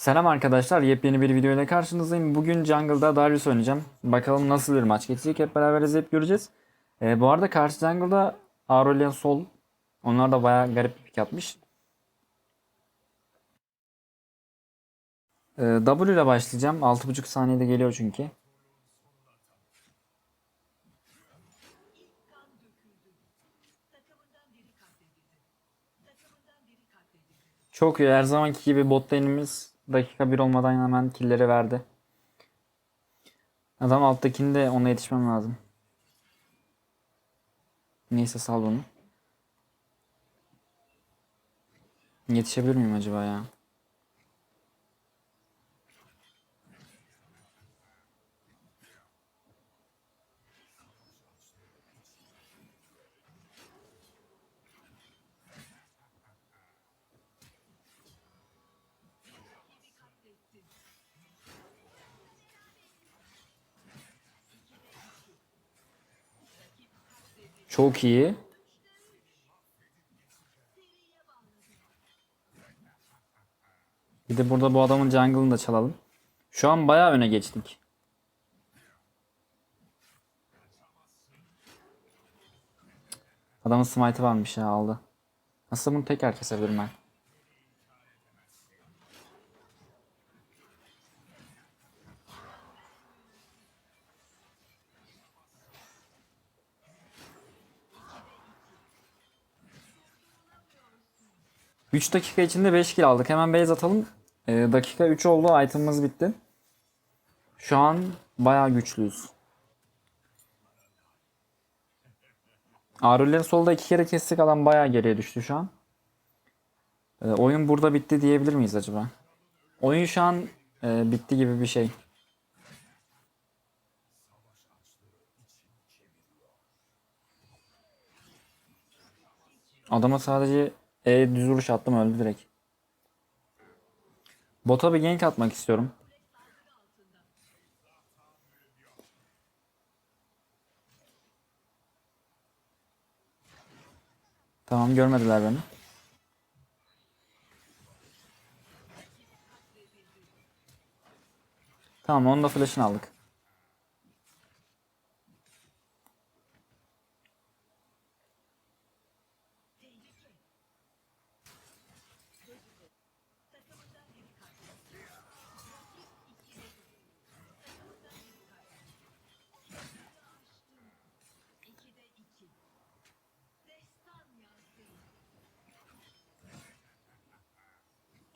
Selam arkadaşlar, yepyeni bir video ile karşınızdayım. Bugün Jungle'da Darius oynayacağım. Bakalım nasıl bir maç geçecek hep beraber izleyip göreceğiz. Ee, bu arada karşı Jungle'da Aurelion Sol. Onlar da bayağı garip bir pick atmış. Ee, W ile başlayacağım. 6.5 saniyede geliyor çünkü. Çok iyi. Her zamanki gibi bot lane'imiz dakika 1 olmadan hemen killleri verdi. Adam alttakinde ona yetişmem lazım. Neyse sal bunu. Yetişebilir miyim acaba ya? Çok iyi. Bir de burada bu adamın jungle'ını da çalalım. Şu an bayağı öne geçtik. Adamın smite'ı varmış ya aldı. Nasıl bunu tekrar kesebilirim ben? Üç dakika içinde 5 kill aldık. Hemen base atalım. Ee, dakika 3 oldu. Item'ımız bitti. Şu an bayağı güçlüyüz. Aurelion solda iki kere kestik adam bayağı geriye düştü şu an. Ee, oyun burada bitti diyebilir miyiz acaba? Oyun şu an e, bitti gibi bir şey. Adama sadece E düz vuruş attım öldü direkt. Bota bir gank atmak istiyorum. Tamam görmediler beni. Tamam onun da flash'ını aldık.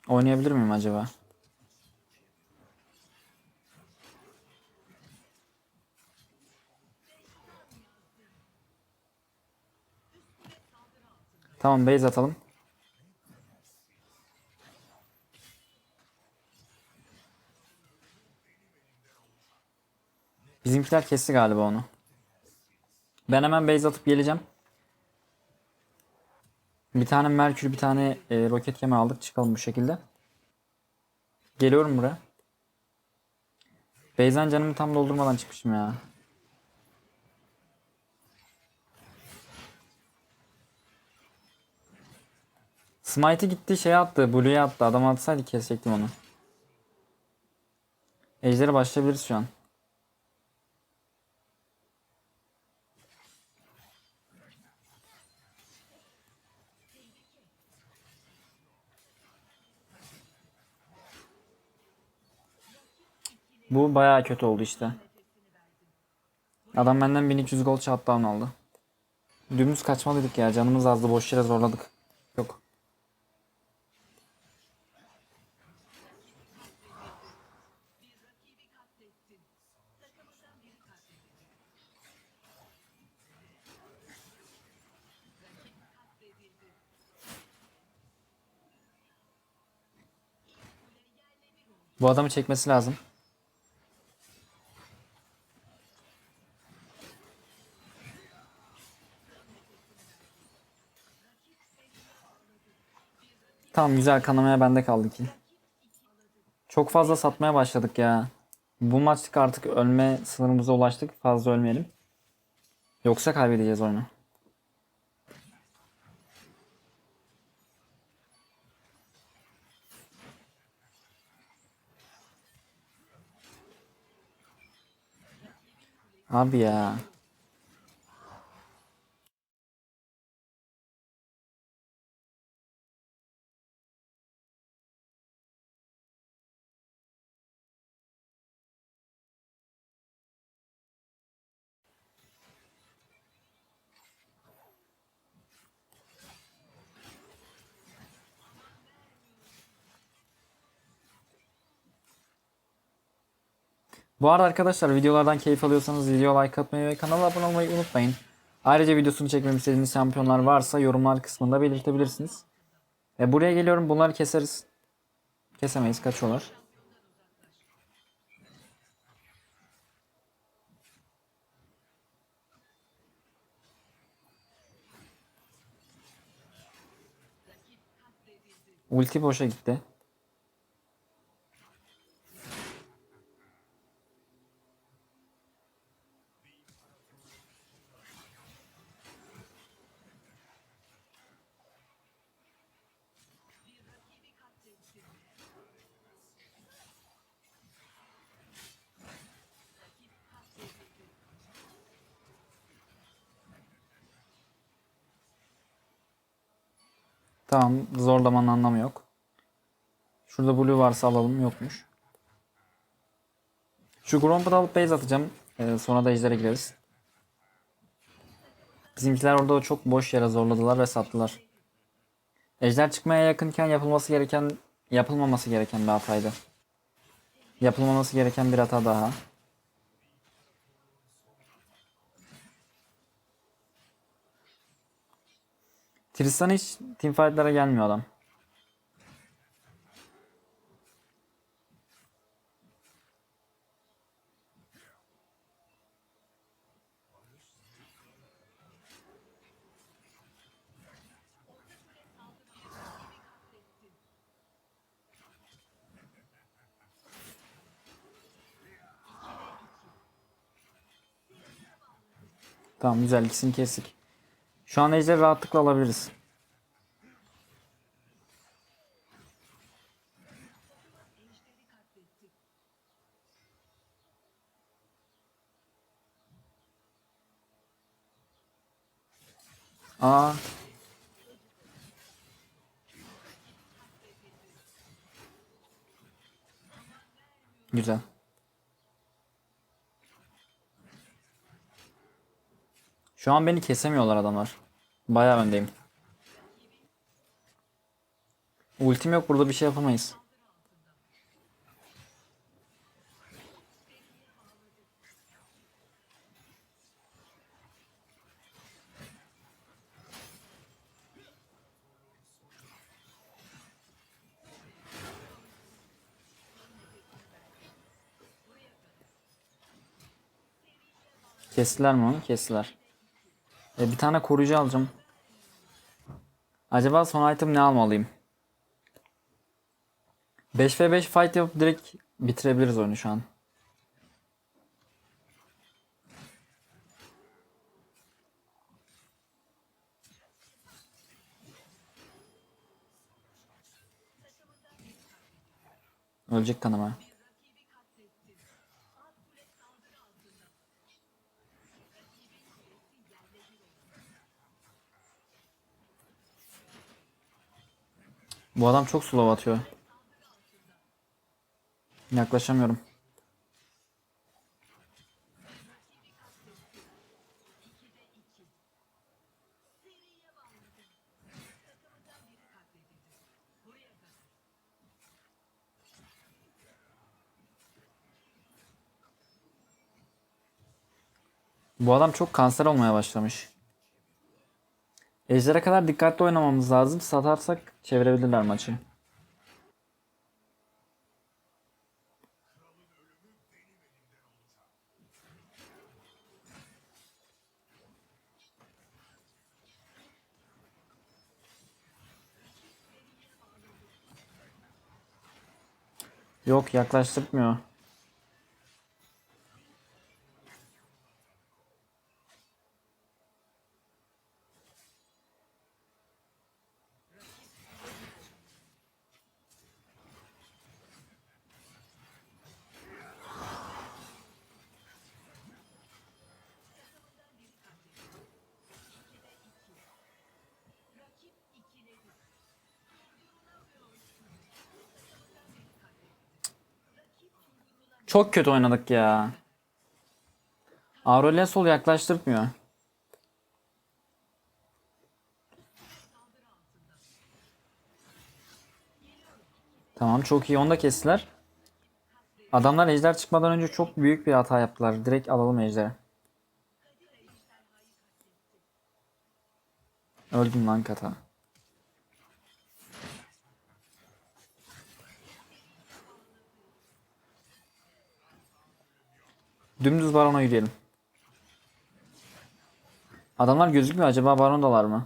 Oynayabilir miyim acaba? Tamam base atalım. Bizimkiler kesti galiba onu. Ben hemen base atıp geleceğim. Bir tane Merkür, bir tane e, roket kemer aldık. Çıkalım bu şekilde. Geliyorum buraya. Beyzen canımı tam doldurmadan çıkmışım ya. Smite'ı gitti şey attı. Blue'ya attı. Adam atsaydı kesecektim onu. Ejder'e başlayabiliriz şu an. Bu bayağı kötü oldu işte. Adam benden 1200 gol shutdown aldı. Dümdüz kaçmalıydık ya. Canımız azdı. Boş yere zorladık. Yok. Bu adamı çekmesi lazım. Tamam güzel kanamaya bende kaldı ki. Çok fazla satmaya başladık ya. Bu maçlık artık ölme sınırımıza ulaştık. Fazla ölmeyelim. Yoksa kaybedeceğiz oyunu. Abi ya. Bu arada arkadaşlar videolardan keyif alıyorsanız video like atmayı ve kanala abone olmayı unutmayın. Ayrıca videosunu çekmemi istediğiniz şampiyonlar varsa yorumlar kısmında belirtebilirsiniz. E buraya geliyorum bunları keseriz. Kesemeyiz kaçıyorlar. Ulti boşa gitti. Tamam zorlamanın anlamı yok. Şurada blue varsa alalım yokmuş. Şu Gromp'u alıp base atacağım. Ee, sonra da ejder'e gireriz. Bizimkiler orada çok boş yere zorladılar ve sattılar. Ejder çıkmaya yakınken yapılması gereken yapılmaması gereken bir hataydı. Yapılmaması gereken bir hata daha. Tristan hiç teamfight'lara gelmiyor adam. Tamam güzel ikisini kestik. Şu an ejderi rahatlıkla alabiliriz. Aa. Güzel. Şu an beni kesemiyorlar adamlar. Bayağı öndeyim. Ultim yok burada bir şey yapamayız. Kestiler mi onu? Kestiler. E, bir tane koruyucu alacağım. Acaba son item ne almalıyım? 5v5 fight yapıp direkt bitirebiliriz oyunu şu an. Ölecek kanama. Bu adam çok slow atıyor. Yaklaşamıyorum. Bu adam çok kanser olmaya başlamış. Ejder'e kadar dikkatli oynamamız lazım. Satarsak çevirebilirler maçı. Yok yaklaştırmıyor. Çok kötü oynadık ya. Aurelion Sol yaklaştırmıyor. Tamam çok iyi. Onu da kestiler. Adamlar ejder çıkmadan önce çok büyük bir hata yaptılar. Direkt alalım ejderi. Öldüm lan kata. Dümdüz barona yürüyelim. Adamlar gözükmüyor. Acaba barondalar mı?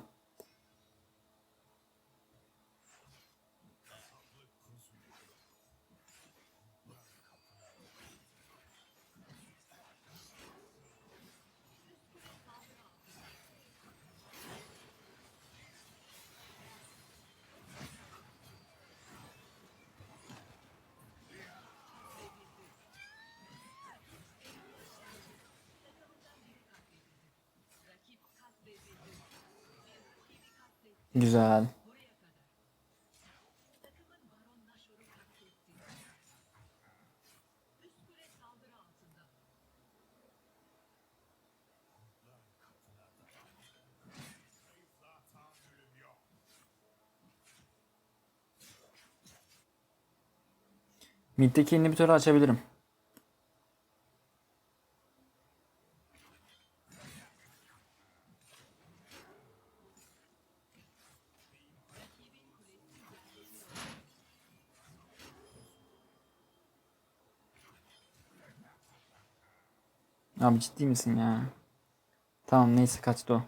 Güzel. Mid'deki inhibitörü açabilirim. Abi ciddi misin ya? Tamam neyse kaçtı o.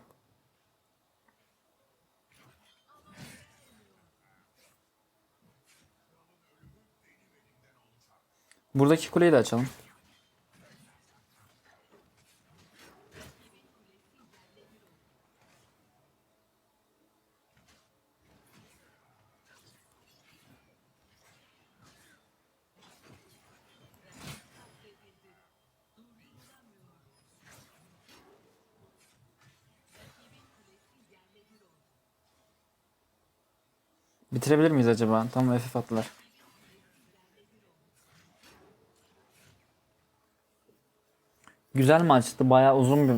Buradaki kuleyi de açalım. Bitirebilir miyiz acaba? Tam FF attılar. Güzel maçtı. Bayağı uzun bir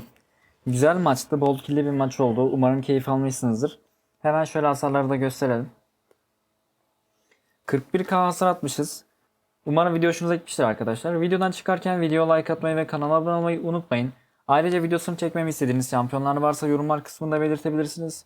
güzel maçtı. Bol killi bir maç oldu. Umarım keyif almışsınızdır. Hemen şöyle hasarları da gösterelim. 41k hasar atmışız. Umarım video hoşunuza gitmiştir arkadaşlar. Videodan çıkarken video like atmayı ve kanala abone olmayı unutmayın. Ayrıca videosunu çekmemi istediğiniz şampiyonlar varsa yorumlar kısmında belirtebilirsiniz.